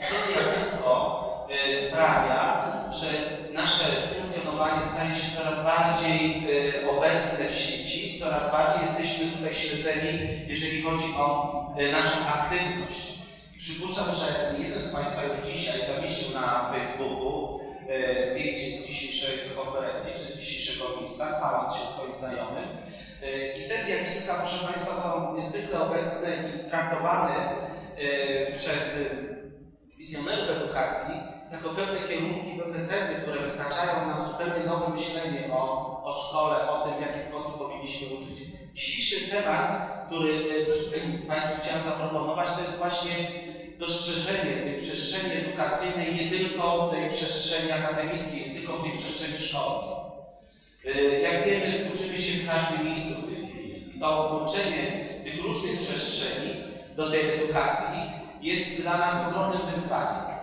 To zjawisko e, sprawia, że nasze funkcjonowanie staje się coraz bardziej e, obecne w sieci, coraz bardziej jesteśmy tutaj śledzeni, jeżeli chodzi o e, naszą aktywność. Przypuszczam, że jeden z Państwa już dzisiaj zamieścił na Facebooku e, zdjęcie z dzisiejszej konferencji czy z dzisiejszego miejsca, chwaląc się swoim znajomym. I te zjawiska, proszę Państwa, są niezwykle obecne i traktowane przez wizjonerów edukacji jako pewne kierunki, pewne trendy, które wyznaczają nam zupełnie nowe myślenie o, o szkole, o tym, w jaki sposób powinniśmy uczyć. Dzisiejszy temat, który e, Państwu chciałem zaproponować, to jest właśnie dostrzeżenie tej przestrzeni edukacyjnej, nie tylko tej przestrzeni akademickiej, nie tylko tej przestrzeni szkolnej. Y, Jak wiemy, uczymy się w każdym miejscu w tej chwili. To łączenie tych różnych przestrzeni do tej edukacji jest dla nas ogromnym wyzwaniem.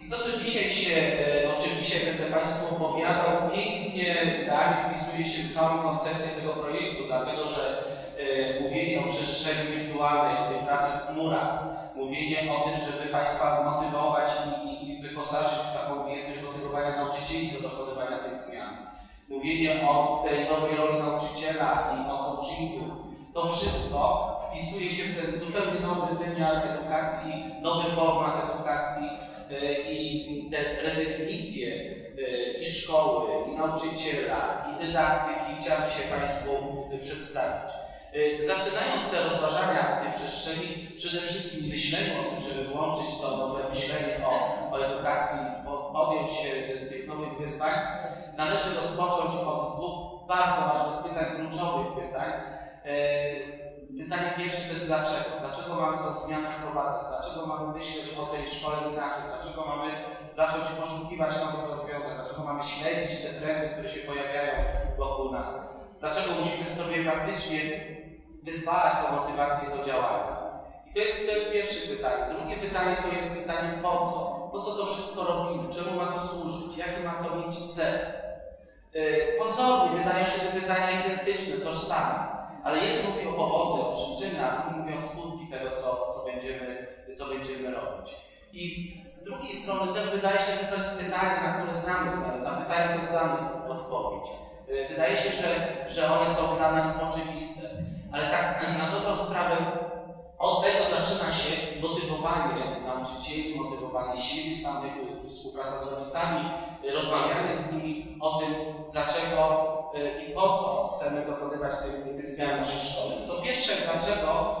I to, co dzisiaj się, e, o czym dzisiaj będę Państwu opowiadał, pięknie tak, wpisuje się w całą koncepcję tego projektu, dlatego że e, mówienie o przestrzeni wirtualnej, o tej pracy w chmurach, mówienie o tym, żeby Państwa motywować i, i, i wyposażyć w taką umiejętność motywowania nauczycieli do dokonywania tych zmian. Mówienie o tej nowej roli nauczyciela i o coachingu. To wszystko wpisuje się w ten zupełnie nowy wymiar edukacji, nowy format edukacji e, i te redefinicje e, i szkoły, i nauczyciela, i dydaktyki chciałbym się Państwu przedstawić. E, Zaczynając te rozważania w tej przestrzeni, przede wszystkim myśleniu o tym, żeby włączyć to nowe myślenie o, o edukacji, po- podjąć się tych nowych wyzwań, należy rozpocząć od dwóch bardzo ważnych pytań, kluczowych pytań. Pytanie pierwsze to jest dlaczego? Dlaczego mamy tę zmianę wprowadzać? Dlaczego mamy myśleć o tej szkole inaczej? Dlaczego mamy zacząć poszukiwać nowych rozwiązań? Dlaczego mamy śledzić te trendy, które się pojawiają wokół nas? Dlaczego musimy sobie faktycznie wyzwalać tę motywację do działania? I to jest, to jest pierwsze pytanie. Drugie pytanie to jest pytanie po co? Po co to wszystko robimy? Czemu ma to służyć? Jaki ma to mieć cel? Yy, Pozornie wydają się te pytania identyczne, tożsame, ale jeden mówi o powody, o przyczyny, a drugi mówi o skutki tego, co, co, będziemy, co będziemy robić. I z drugiej strony też wydaje się, że to jest pytanie, na które znamy, na, na pytanie to znamy odpowiedź. Yy, Wydaje się, że, że one są dla nas oczywiste, ale tak na dobrą sprawę od tego zaczyna się motywowanie nauczycieli, motywowanie siebie samych, y, współpraca z rodzicami, y, rozmawianie z nimi o tym, dlaczego y, i po co chcemy dokonywać tych, tych zmian naszej. To pierwsze dlaczego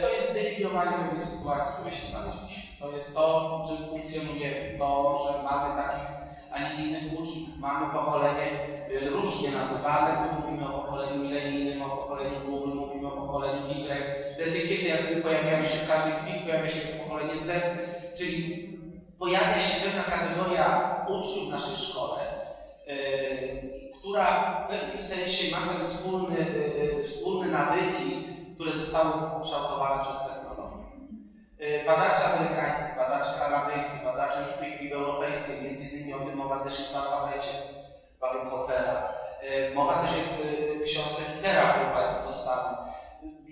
to jest zdefiniowanie pewnej sytuacji, w której się znaleźliśmy. To jest to, w czym funkcjonujemy, to, że mamy takich a nie innych uczniów. Mamy pokolenie różnie nazywane, tu mówimy o pokoleniu milenijnym, o pokoleniu Google, mówimy o pokoleniu Y. Te etykiety jakby pojawiają się w każdej chwili, pojawia się też pokolenie Z, czyli pojawia się pewna kategoria uczniów w naszej szkole, y, która w pewnym sensie ma ten wspólny, y, y, wspólne nawyki, które zostały ukształtowane przez technologię. Badacze amerykańscy, badacze kanadyjscy, badacze już w tej chwili europejscy, między innymi o tym mowa też jest w alfabecie Badenhofera. Mowa też jest w książce Hitlera, którą Państwu dostaną.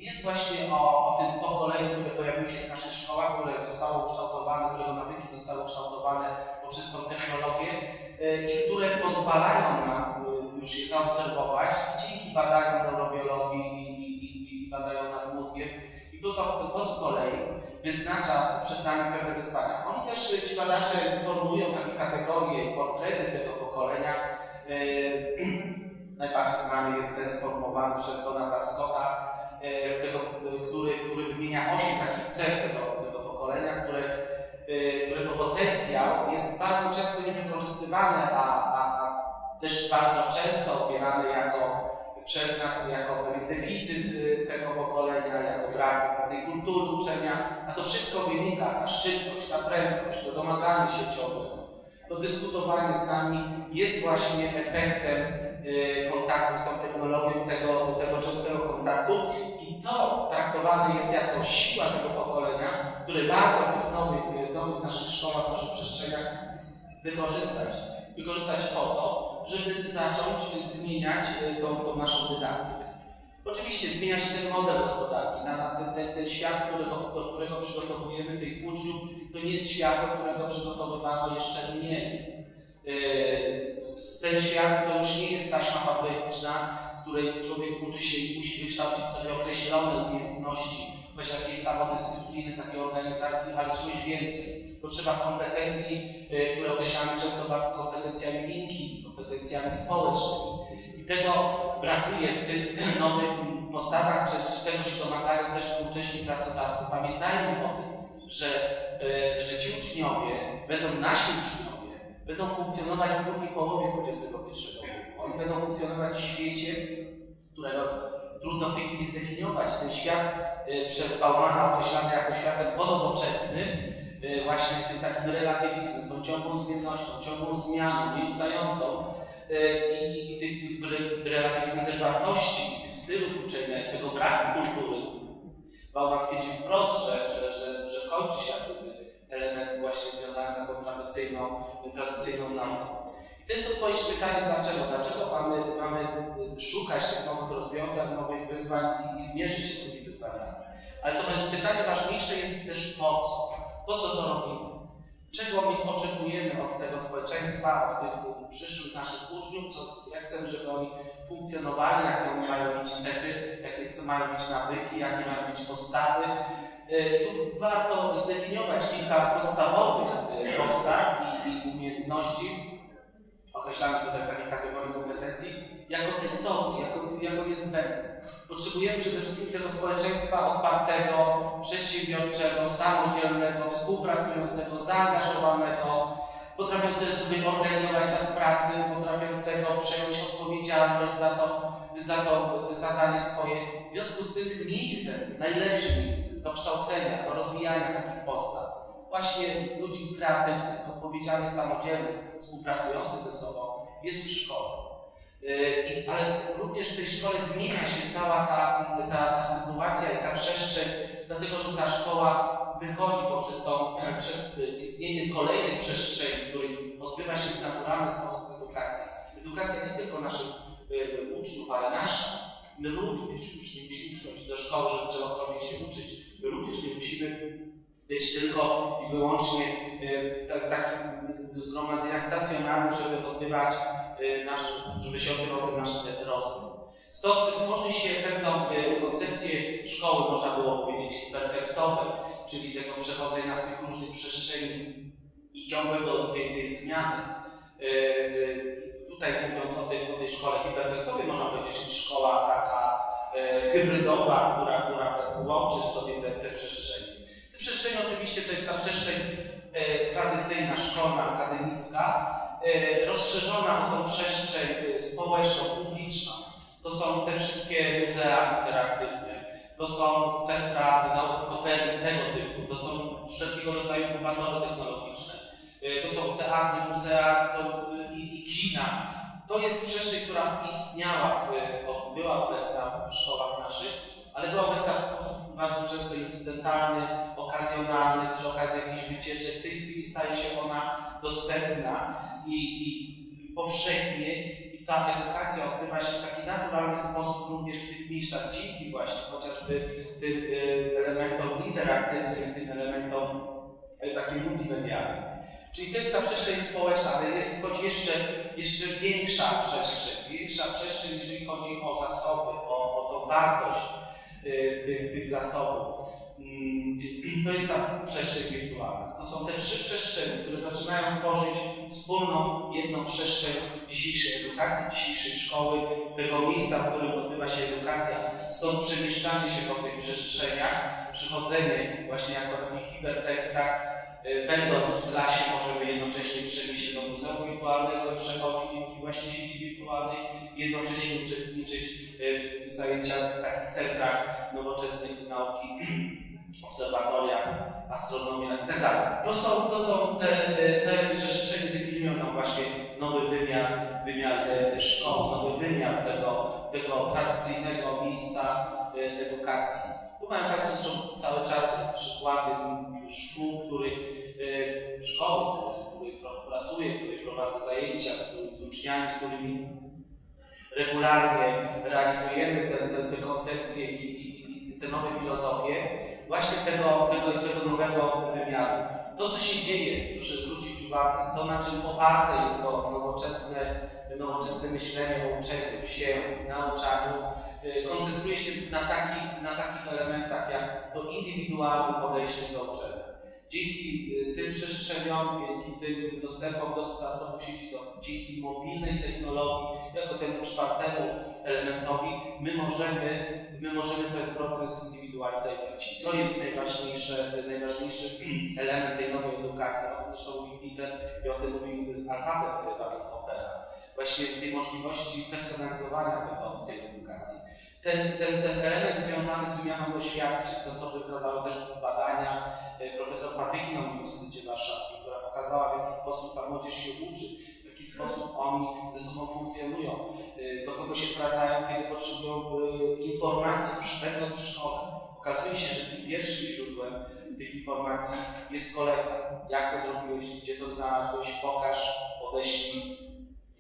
Jest właśnie o, o tym pokoleniu, które pojawiło się w naszych szkołach, które zostało ukształtowane, którego nawyki zostały ukształtowane poprzez tą technologię y, i które pozwalają nam y, już je zaobserwować dzięki badaniom neurobiologii i, i, i, i badaniom nad mózgiem. I to, to, to z kolei wyznacza przed nami pewne wyzwania. Oni też, y, ci badacze, formułują takie kategorie, portrety tego pokolenia. Najbardziej znany jest ten sformułowany przez Donata Scotta, tego, yy, który, który wymienia osiem takich cech tego, tego pokolenia, które, yy, którego potencjał jest bardzo często niewykorzystywany, a, a, a też bardzo często odbierany jako przez nas jako pewien deficyt y, tego pokolenia, jako brak pewnej kultury uczenia, a to wszystko wynika, ta szybkość, ta prędkość, to domaganie się ciągłego, to dyskutowanie z nami jest właśnie efektem y, kontaktu z tą technologią, tego, tego częstego kontaktu i to traktowane jest jako siła tego pokolenia, które warto w tych nowych, e, nowych naszych szkołach, naszych przestrzeniach wykorzystać. Wykorzystać po to, żeby zacząć zmieniać e, tą, tą naszą dydaktykę. Oczywiście zmienia się ten model gospodarki, na, ten, ten, ten świat, którego, do którego przygotowujemy tych uczniów, to nie jest świat, do którego przygotowywano jeszcze mnie. Yy, Ten świat to już nie jest taśma fabryczna, której człowiek uczy się i musi wykształcić sobie określone umiejętności, bez jakiejś samodyscypliny, takiej organizacji, ale czegoś więcej. Potrzeba kompetencji, yy, które określamy często kompetencjami miękkimi, kompetencjami społecznymi. I tego brakuje w tych nowych postawach, czy, czy tego się domagają też współcześni pracodawcy. Pamiętajmy o tym, że, e, że ci uczniowie będą nasi uczniowie, będą funkcjonować w drugiej połowie XXI wieku. Oni będą funkcjonować w świecie, którego trudno w tej chwili zdefiniować. Ten świat e, przez Baumana określany jako światem ponowoczesnym, e, właśnie z tym takim relatywizmem, tą ciągłą zmiennością, ciągłą zmianą, nieustającą, i, i tych, tych re- relatywizmu też wartości, tych stylów uczenia, tego braku kultury. Bauman twierdzi wprost, że, że, że, że kończy się jak gdyby element właśnie związany z taką tradycyjną, tradycyjną nauką. I to jest odpowiedź na pytanie dlaczego. Dlaczego mamy, mamy szukać tych nowych rozwiązań, nowych wyzwań i, i zmierzyć się z tymi wyzwaniami. Ale to pytanie ważniejsze jest też po co? Po co to robimy? Czego my oczekujemy od tego społeczeństwa, od tych przyszłych naszych uczniów, co, jak chcemy, żeby oni funkcjonowali, jakie oni mają mieć cechy, jakie chcą, mają mieć nawyki, jakie mają mieć postawy. Y, Tu warto zdefiniować kilka podstawowych y, postaw i, i umiejętności, określamy tutaj w takiej kategorii kompetencji, jako istotne, jako, jako niezbędne. Potrzebujemy przede wszystkim tego społeczeństwa otwartego, przedsiębiorczego, samodzielnego, współpracującego, zaangażowanego, potrafiącego sobie organizować czas pracy, potrafiącego przejąć odpowiedzialność za to, za to zadanie swoje. W związku z tym miejscem, najlepszym miejscem do kształcenia, do rozwijania takich postaw, właśnie ludzi kreatywnych, odpowiedzialnych, samodzielnych, współpracujących ze sobą, jest w szkole. Yy, I, ale również w tej szkole zmienia się cała ta, ta, ta sytuacja i ta przestrzeń, dlatego że ta szkoła wychodzi poprzez to, przez y, istnienie kolejnej przestrzeni, której odbywa się w naturalny sposób edukacja. Edukacja nie tylko naszych y, uczniów, ale nasza. My również już nie musimy przychodzić do szkoły, żeby czegokolwiek się uczyć. My również nie musimy być tylko i wyłącznie w ta- takich zgromadzeniach stacjonarnych, żeby odbywać nasz, żeby się odbywał ten nasz rozwój. Stąd tworzy się pewną y, koncepcję szkoły, można było powiedzieć, hipertekstowej, czyli tego przechodzenia z tych różnych przestrzeni i ciągłego tej, tej zmiany. Y, y, Tutaj mówiąc o tej, o tej szkole hipertekstowej, można powiedzieć, szkoła taka y, hybrydowa, która, która łączy w sobie te, te przestrzenie. Te przestrzenie oczywiście to jest ta przestrzeń y, tradycyjna, szkolna, akademicka, y, rozszerzona o tą przestrzeń y, społeczną, publiczną. To są te wszystkie muzea interaktywne, to są centra Kopernik tego typu, to są wszelkiego rodzaju inkubatory technologiczne, y, to są teatry, muzea to, i, i kina. To jest przestrzeń, która istniała, w, była obecna w szkołach naszych, ale była obecna w sposób bardzo często incydentalny, okazjonalny, przy okazji jakichś wycieczek. W tej chwili staje się ona dostępna i, i powszechnie i ta edukacja odbywa się w taki naturalny sposób również w tych miejscach, dzięki właśnie chociażby tym y, elementom interaktywnym, tym elementom y, takim multimedialnym. Czyli to jest ta przestrzeń społeczna, ale jest choć jeszcze, jeszcze większa przestrzeń, większa przestrzeń, jeżeli chodzi o zasoby, o, o tą wartość y, tych, tych zasobów. Mm, To jest ta przestrzeń wirtualna. To są te trzy przestrzenie, które zaczynają tworzyć wspólną, jedną przestrzeń dzisiejszej edukacji, dzisiejszej szkoły, tego miejsca, w którym odbywa się edukacja. Stąd przemieszczanie się po tych przestrzeniach, przychodzenie właśnie jako takich hipertekstach, y, będąc w klasie możemy jednocześnie przenieść się do muzeum wirtualnego, przechodzić dzięki właśnie sieci wirtualnej, jednocześnie uczestniczyć y, w zajęciach w takich centrach nowoczesnej nauki, obserwatoriach, astronomiach itd. To są, to są te, te przestrzenie definiują nam właśnie nowy wymiar, wymiar e, nowy wymiar tego, tego tradycyjnego miejsca e, edukacji. Tu mają Państwo cały czas przykłady szkół, których e, szkoły, w których pracuję, w których prowadzę zajęcia z, z uczniami, z którymi regularnie realizujemy te, te, te koncepcje i, i, i te nowe filozofie, właśnie tego, tego, tego nowego wymiaru. To, co się dzieje, proszę zwrócić uwagę, to na czym oparte jest to nowoczesne, nowoczesne myślenie o uczeniu się, nauczaniu, y, koncentruje się na takich, na takich elementach jak to indywidualne podejście do uczenia. Dzięki y, tym przestrzeniom, dzięki tym dostępom do zasobów sieci, do, dzięki mobilnej technologii, jako temu czwartemu elementowi, my możemy, my możemy ten proces indywidualizować. To jest najważniejszy, najważniejszy element tej nowej edukacji. O tym zresztą mówi Fiedler i o tym mówił alfabet Baden-Hoffera. Właśnie tej możliwości personalizowania tego, tej edukacji. Ten, ten, ten element związany z wymianą doświadczeń, to co wykazały też badania e, profesor Patyki na Uniwersytecie Warszawskim, która pokazała w jaki sposób ta młodzież się uczy, jaki sposób oni ze sobą funkcjonują, e, do kogo się zwracają, kiedy potrzebują e, informacji będąc w szkole. Okazuje się, że tym pierwszym źródłem tych informacji jest kolega. Jak to zrobiłeś, gdzie to znalazłeś, pokaż, podeślij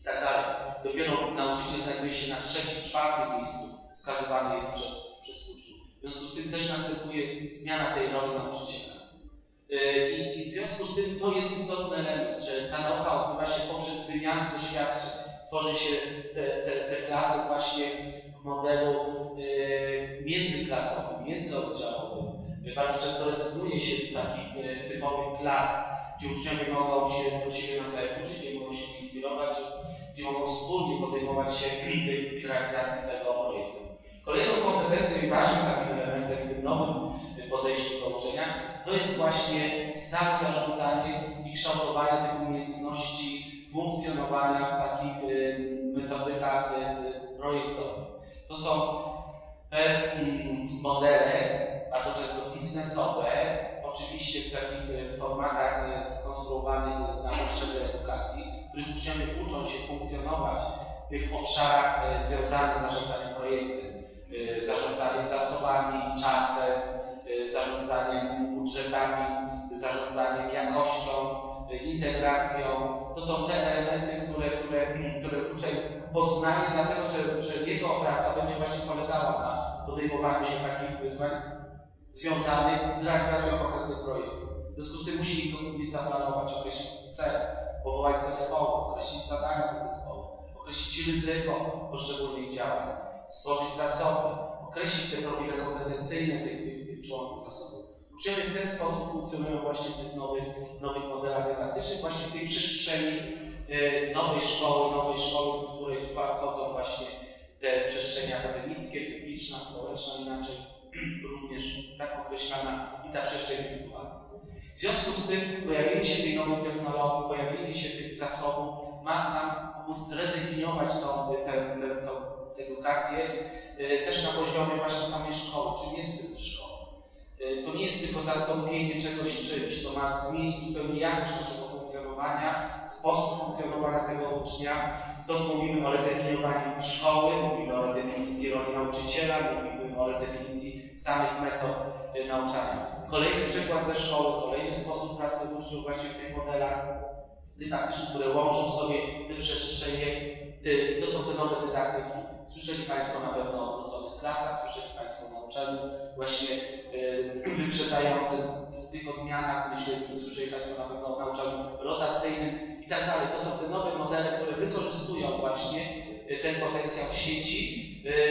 i tak dalej. Dopiero nauczyciel znajduje się na trzecim, czwartym miejscu wskazywany jest przez, przez uczniów. W związku z tym też następuje zmiana tej roli nauczyciela. Yy, I, I, w związku z tym to jest istotny element, że ta nauka odbywa się poprzez wymianę doświadczeń. Tworzy się te, te, te klasy właśnie w modelu yy, międzyklasowym, międzyoddziałowym. Bardzo często rezygnuje się z takich yy, typowych klas, gdzie uczniowie mogą się od siebie nawzajem uczyć, gdzie mogą się inspirować, gdzie mogą wspólnie podejmować się tej realizacji tego projektu. Kolejną kompetencją i ważnym takim elementem w tym nowym podejściu do uczenia to jest właśnie samo zarządzanie i kształtowanie tych umiejętności funkcjonowania w takich y, metodykach y, projektowych. To są mm, modele, bardzo często biznesowe, oczywiście w takich y, formatach skonstruowanych na potrzeby edukacji, w których uczniowie uczą się funkcjonować w tych obszarach związanych z zarządzaniem projektem Y, zarządzaniem zasobami, czasem, y, zarządzaniem budżetami, zarządzaniem jakością, y, integracją. To są te elementy, które, które, które uczeń poznaje, dlatego że, że jego praca będzie właśnie polegała na podejmowaniu się takich wyzwań związanych z realizacją konkretnych projektów. W związku z tym musi to umieć zaplanować, określić cel, powołać zespoły, określić zadania tych zespołów, określić ryzyko poszczególnych działań stworzyć zasoby, określić te profile kompetencyjne tych członków zasobu. Uczniowie w ten sposób funkcjonują właśnie w tych nowych, nowych modelach dydaktycznych, właśnie w tej przestrzeni y, nowej szkoły, nowej szkoły, w której wchodzą właśnie te przestrzenie akademickie, publiczna, społeczna, inaczej również tak określana i ta przestrzeń indywidualna. W związku z tym pojawienie się tej nowej technologii, pojawienie się tych zasobów ma nam pomóc zredefiniować tą, tę, tę, tę, edukację e, też na poziomie właśnie samej szkoły. Czym jest wtedy szkoła? E, to nie jest tylko zastąpienie czegoś czymś, to ma zmienić zupełnie jakość naszego funkcjonowania, sposób funkcjonowania tego ucznia. Stąd mówimy o redefiniowaniu szkoły, mówimy o redefinicji roli nauczyciela, mówimy o redefinicji samych metod e, nauczania. Kolejny przykład ze szkoły, kolejny sposób pracy uczniów właśnie w tych modelach dydaktycznych, które łączą w sobie te przestrzenie to są te nowe dydaktyki. Słyszeli Państwo na pewno o odwróconych klasach, słyszeli Państwo o nauczaniu właśnie yy, wyprzedzającym tych odmianach, myślę, słyszeli Państwo na pewno o nauczaniu rotacyjnym i tak dalej. To są te nowe modele, które wykorzystują właśnie y, ten potencjał sieci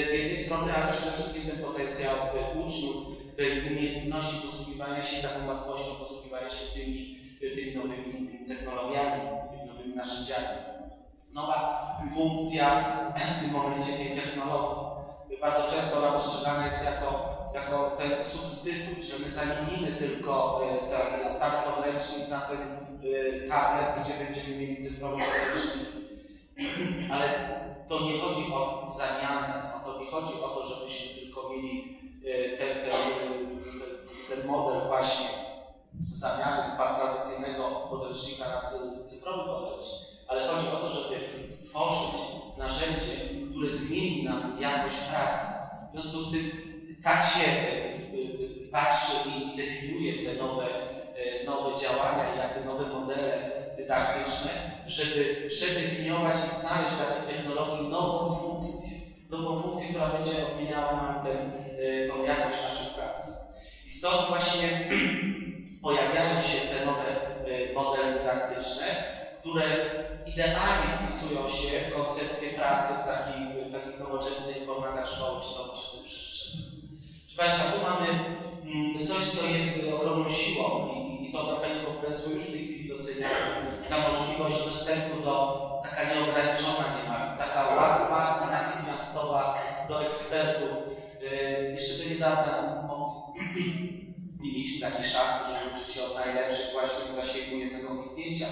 y, z jednej strony, ale przede wszystkim ten potencjał y, uczniów, tej umiejętności posługiwania się taką łatwością posługiwania się tymi, tymi nowymi technologiami, tymi nowymi narzędziami nowa funkcja w tym momencie tej technologii. Bardzo często ona postrzegana jest jako, jako ten substytut, że my zamienimy tylko y, ten stary podręcznik na ten y, tablet, gdzie będziemy mieli cyfrowy podręcznik. Ale to nie chodzi o zamianę, to nie chodzi o to, żebyśmy tylko mieli y, ten, ten, ten model właśnie zamiany tradycyjnego podręcznika na cyfrowy podręcznik, ale chodzi o to, żeby stworzyć narzędzie, które zmieni nam jakość pracy. W związku z tym tak się e, e, patrzy i definiuje te nowe, e, nowe działania i jakby nowe modele dydaktyczne, żeby przedefiniować i znaleźć dla tej technologii nową funkcję, nową funkcję, która będzie odmieniała nam tę, tą jakość naszej pracy. I stąd właśnie pojawiają się te nowe y, modele dydaktyczne, które idealnie wpisują się w koncepcję pracy w takich, w takich nowoczesnych formatach szkoły czy nowoczesnych przestrzeniach. Proszę Państwa, tu mamy mm, coś, co jest ogromną siłą i, i to to Państwo Państwo już w tej chwili doceniają. Ta możliwość dostępu do, taka nieograniczona niemal, taka łatwa i natychmiastowa do ekspertów. Yy, jeszcze do niedawna nie mieliśmy takiej szansy, żeby uczyć się od najlepszych właśnie w zasięgu jednego kliknięcia,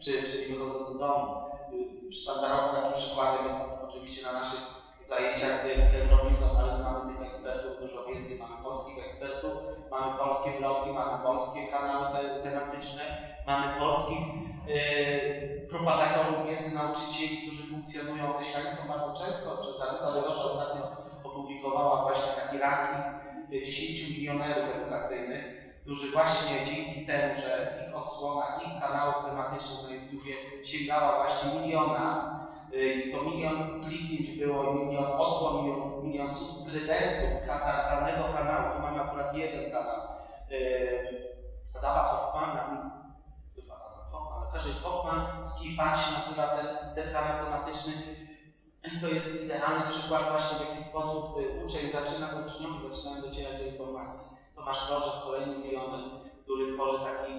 czy, czy wychodząc z domu. Yy, Sztandarowym takim przykładem jest oczywiście na naszych zajęciach ten, Robinson, ale mamy tych ekspertów dużo więcej. Mamy polskich ekspertów, mamy polskie blogi, mamy polskie kanały te, tematyczne, mamy polskich yy, propagatorów wiedzy, nauczycieli, którzy funkcjonują, określani są bardzo często. Czy Gazeta Wyborcza ostatnio opublikowała właśnie taki ranking y, 10 milionerów edukacyjnych, którzy właśnie dzięki temu, że ich odsłona, ich kanałów tematycznych na YouTubie sięgała właśnie miliona, y, to milion kliknięć było, milion odsłon, milion, milion subskrybentów kana, danego kanału, tu mamy akurat jeden kanał, y, Adama Hoffmana, chyba Adam Hoffman, każdy Hoffman z Kifa się nazywa ten, ten kanał tematyczny. To jest idealny przykład właśnie w jaki sposób y, uczeń zaczyna, do Rożek, kolejny milioner, który tworzy taki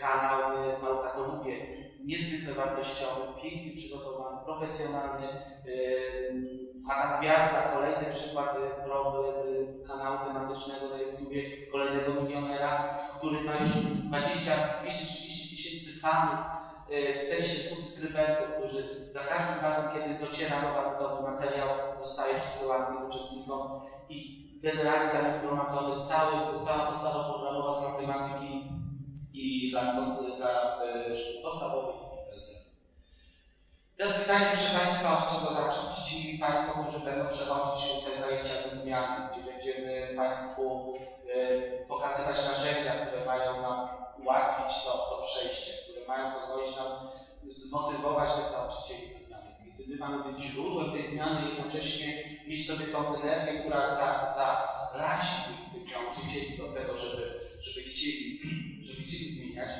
kanał y, Nauka to lubię, niezwykle wartościowy, pięknie przygotowany, profesjonalny. Y, Adam Gwiazda, kolejny przykład y, kanału tematycznego na YouTubie, kolejnego milionera, który ma już 20, 230 tysięcy fanów, w sensie subskrybentów, którzy za każdym razem, kiedy dociera nowy materiał, zostaje przesyłany uczestnikom i generalnie tam jest zgromadzony cały, cała podstawa programowa z matematyki i dla, dla szkół podstawowych i PSL. Teraz pytanie, proszę Państwa, od czego zacząć? Ci Państwo, którzy będą przechodzić te zajęcia ze zmiany, gdzie będziemy Państwu y, pokazywać narzędzia, które mają nam ułatwić to, to przejście, które mają pozwolić nam zmotywować tych nauczycieli my mamy być źródłem tej zmiany, jednocześnie mieć sobie tą energię, która za, zarazi tych, tych nauczycieli do tego, żeby, żeby, chcieli, żeby chcieli zmieniać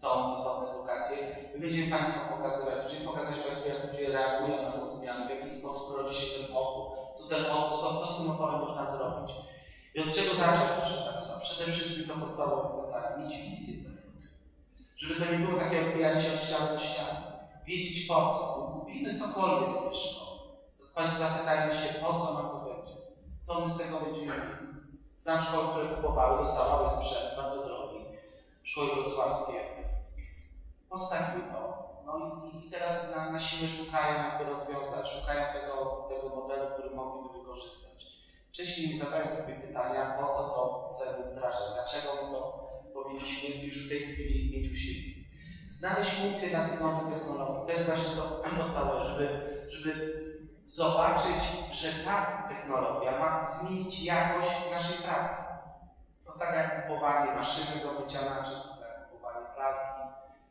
tą, tą edukację. My będziemy Państwu pokazywać, będziemy pokazywać Państwu, jak ludzie reagują na tę zmianę, w jaki sposób rodzi się ten opór, co ten opór, co, co z tym oporem można zrobić. I od czego zacząć, proszę Państwa? Przede wszystkim to podstawowe pytanie, mieć wizję tego. Żeby to nie było takie odbijanie się od ściany do ściany. Wiedzieć po co. Kupimy cokolwiek szkoły. Pani zapytajmy się, po co nam to będzie. Co my z tego będziemy mieli. Znam szkoły, które kupowały, dostawały sprzęt bardzo drogi. Szkoły wrocławskie. I postawmy to. No i, i teraz na, na siłę szukają jakby rozwiązań, szukają tego, tego modelu, który mogliby wykorzystać. Wcześniej nie zadając sobie pytania, po co to chcemy wdrażać, dlaczego my to powinniśmy już w tej chwili mieć u siebie. Znaleźć funkcję dla tych nowych technologii. To jest właśnie to podstawowe, żeby, żeby zobaczyć, że ta technologia ma zmienić jakość naszej pracy. To tak jak kupowanie maszyny do mycia naczyń, tak jak kupowanie pralki,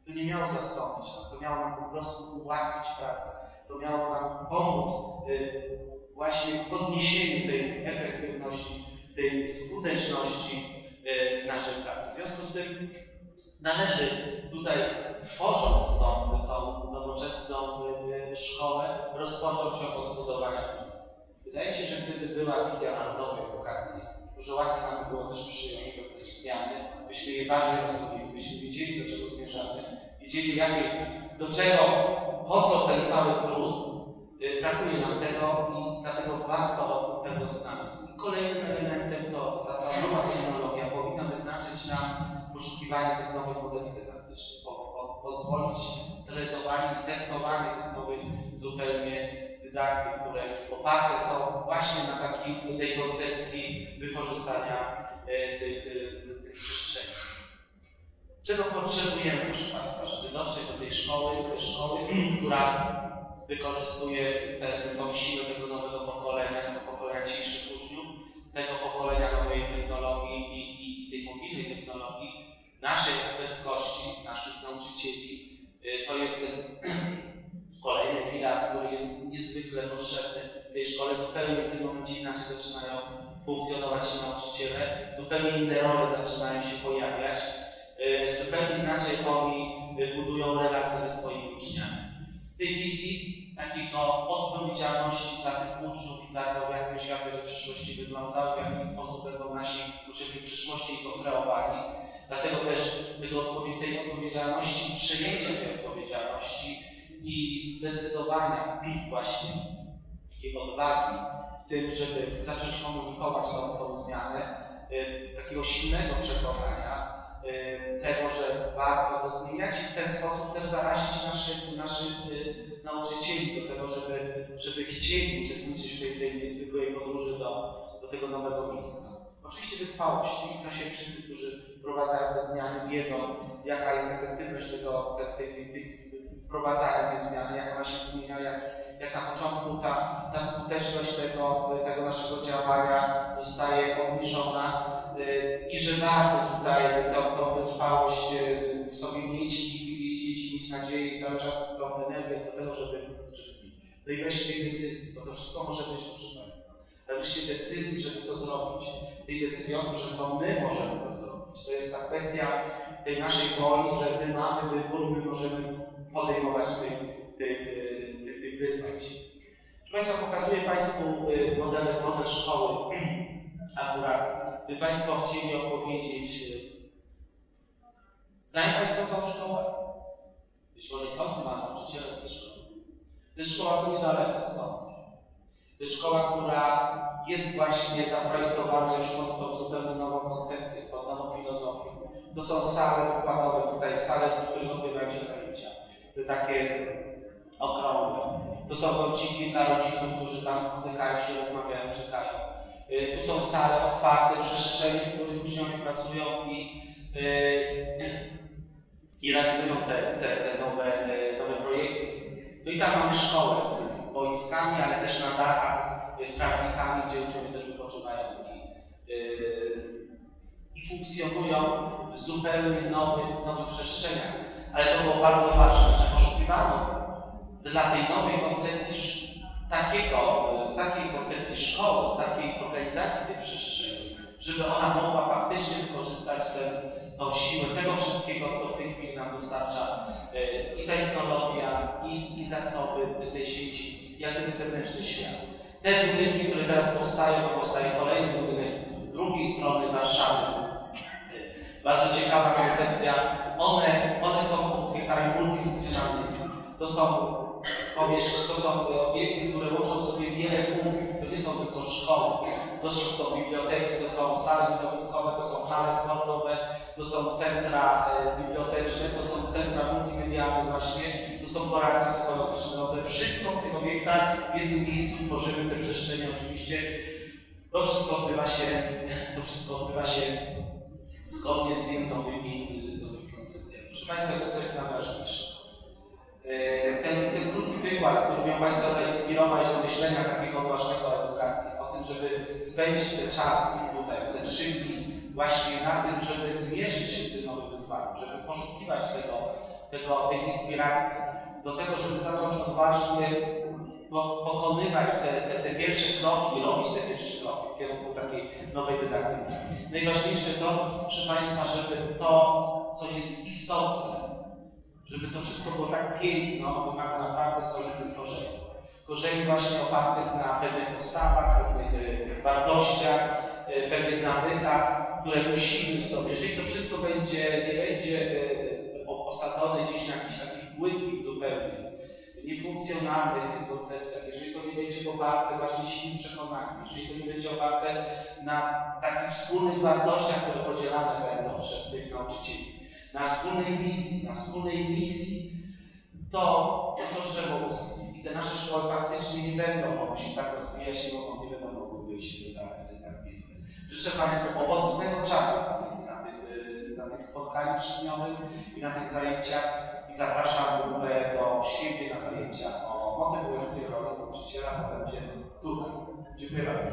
to nie miało zastąpić nam, to miało nam po prostu ułatwić pracę. To miało nam pomóc właśnie w podniesieniu tej efektywności, tej skuteczności y, naszej pracy. W związku z tym należy tutaj, tworząc tą, tą nowoczesną y, szkołę, rozpocząć ją od zbudowania wizji. Wydaje mi się, że gdyby była wizja narodowej edukacji, dużo łatwiej nam było też przyjąć pewne zmiany, byśmy je bardziej rozumieli, byśmy wiedzieli, do czego zmierzamy, wiedzieli, jakie, do czego, po co ten cały trud, y, brakuje nam tego i dlatego warto tego znaleźć. I kolejnym elementem to ta nowa technologia powinna wyznaczyć nam poszukiwanie tych nowych modeli dydaktycznych, po, po, pozwolić trenowanie i testowanie tych nowych zupełnie dydaktyk, które oparte są właśnie na takiej, tej koncepcji wykorzystania e, tych, e, tych przestrzeni. Czego potrzebujemy, proszę Państwa, żeby dotrzeć do tej szkoły, tej szkoły, która wykorzystuje tę siłę tego nowego pokolenia, tego pokolenia dzisiejszych uczniów, tego pokolenia naszej eksperckości, naszych nauczycieli. Y, To jest ten kolejny filar, który jest niezwykle potrzebny w tej szkole. Zupełnie w tym momencie inaczej zaczynają funkcjonować nauczyciele, zupełnie inne role zaczynają się pojawiać, y, zupełnie inaczej oni y, budują relacje ze swoimi uczniami. W tej wizji takiej to odpowiedzialności za tych uczniów i za to, jak ten świat będzie w przyszłości wyglądał, w jaki sposób będą nasi uczniowie w przyszłości kreowali. Dlatego też tego tej odpowiedzialności, przejęcia tej odpowiedzialności i zdecydowania właśnie takiej odwagi w tym, żeby zacząć komunikować tą, tą zmianę, y, takiego silnego przekonania y, tego, że warto to zmieniać i w ten sposób też zarazić naszych, naszych y, nauczycieli do tego, żeby, żeby chcieli uczestniczyć w tej, tej niezwykłej podróży do, do tego nowego miejsca. Oczywiście wytrwałości, to się wszyscy, którzy wprowadzają te zmiany, wiedzą, jaka jest efektywność tego, te- tej, tej, tej wprowadzania tej zmiany, jak ona się zmienia, jak, jak na początku ta, ta skuteczność tego, tego naszego działania zostaje obniżona y, i że warto tutaj tą, tą wytrwałość y, w sobie mieć i wiedzieć, mieć nadzieję cały czas tą energię do tego, żeby, żeby zmienić. No i wreszcie tej decyzji, bo to wszystko może być, proszę Państwa, ale wreszcie decyzji, żeby to zrobić, tej decyzji o tym, że to my możemy to zrobić. To jest ta kwestia tej naszej woli, że my mamy wybór, my możemy podejmować tych, tych, tych, tych wyzwań. Proszę Państwa, pokazuję Państwu y, model, model szkoły. Akurat, gdy Państwo chcieli opowiedzieć, y, znają Państwo tą szkołę? Być może są tu nauczyciele tej szkoły. To szkoła tu niedaleko stąd. Szkoła, która jest właśnie zaprojektowana już pod tą zupełnie nową koncepcję, pod nową filozofię. To są sale wykładowe, tutaj sale, w których odbywają się zajęcia. Te takie okrągłe. To są kąciki dla rodziców, którzy tam spotykają się, rozmawiają, czekają. Y, Tu są sale otwarte, przestrzenie, w których uczniowie pracują i, y, i realizują te, te, te nowe, y, nowe projekty. No i tam mamy szkołę z, z boiskami, ale też na dachach, y, trawnikami, gdzie uczniowie też wypoczywają i, y, i funkcjonują w zupełnie nowych, nowych przestrzeniach. Ale to było bardzo ważne, że poszukiwano dla tej nowej koncepcji takiego, y, takiej koncepcji szkoły, takiej organizacji tej przestrzeni, żeby ona mogła faktycznie wykorzystać tę tą siłę tego wszystkiego, co w tej chwili nam dostarcza y, i technologia, i, i zasoby tej sieci, jak gdyby zewnętrzny świat. Te budynki, które teraz powstają, bo powstaje kolejny budynek z drugiej strony Warszawy. Y, Bardzo ciekawa koncepcja. One, one są obiektami multifunkcjonalnymi. To są, to są obiekty, które łączą sobie wiele funkcji. To nie są tylko szkoły. To są biblioteki, to są sale widowiskowe, to są hale sportowe, to są centra e, biblioteczne, to są centra multimedialne właśnie, to są poradnie psychologiczne. No, to wszystko w tych obiektach w jednym miejscu tworzymy te przestrzenie oczywiście. To wszystko odbywa się, to wszystko odbywa się zgodnie z tymi nowymi, nowymi koncepcjami. Proszę Państwa, to co jest najważniejsze. E, Ten, ten krótki wykład, który miał Państwa zainspirować do myślenia takiego ważnego o edukacji, o tym, żeby spędzić ten czas tutaj, te trzy dni właśnie na tym, żeby zmierzyć się z tym nowym wyzwaniem, żeby poszukiwać tego, tego, tej inspiracji, do tego, żeby zacząć odważnie po- pokonywać te, te, te pierwsze kroki, robić te pierwsze kroki w kierunku takiej nowej dydaktyki. Najważniejsze to, proszę Państwa, żeby to, co jest istotne, żeby to wszystko było tak piękne, ono wymaga naprawdę solidnych korzeni. Korzeni właśnie opartych na pewnych postawach, pewnych e, wartościach, e, pewnych nawykach, które musimy sobie. Jeżeli to wszystko będzie, nie będzie e, osadzone gdzieś na jakichś takich płytkich zupełnie, niefunkcjonalnych koncepcjach, jeżeli to nie będzie poparte właśnie silnym przekonaniem, jeżeli to nie będzie oparte na takich wspólnych wartościach, które podzielane będą przez tych nauczycieli, na wspólnej wizji, na wspólnej misji, to, to, to trzeba uzyskać. I te nasze szkoły faktycznie nie będą mogły się tak rozwijać, nie, mogą, nie będą mogły być. Życzę Państwu owocnego czasu na tych, na tych, na tych spotkaniu trzydniowym i na tych zajęciach i zapraszam grupę do siebie na zajęcia o motywującej roli nauczyciela, to będzie tutaj. Dziękuję bardzo.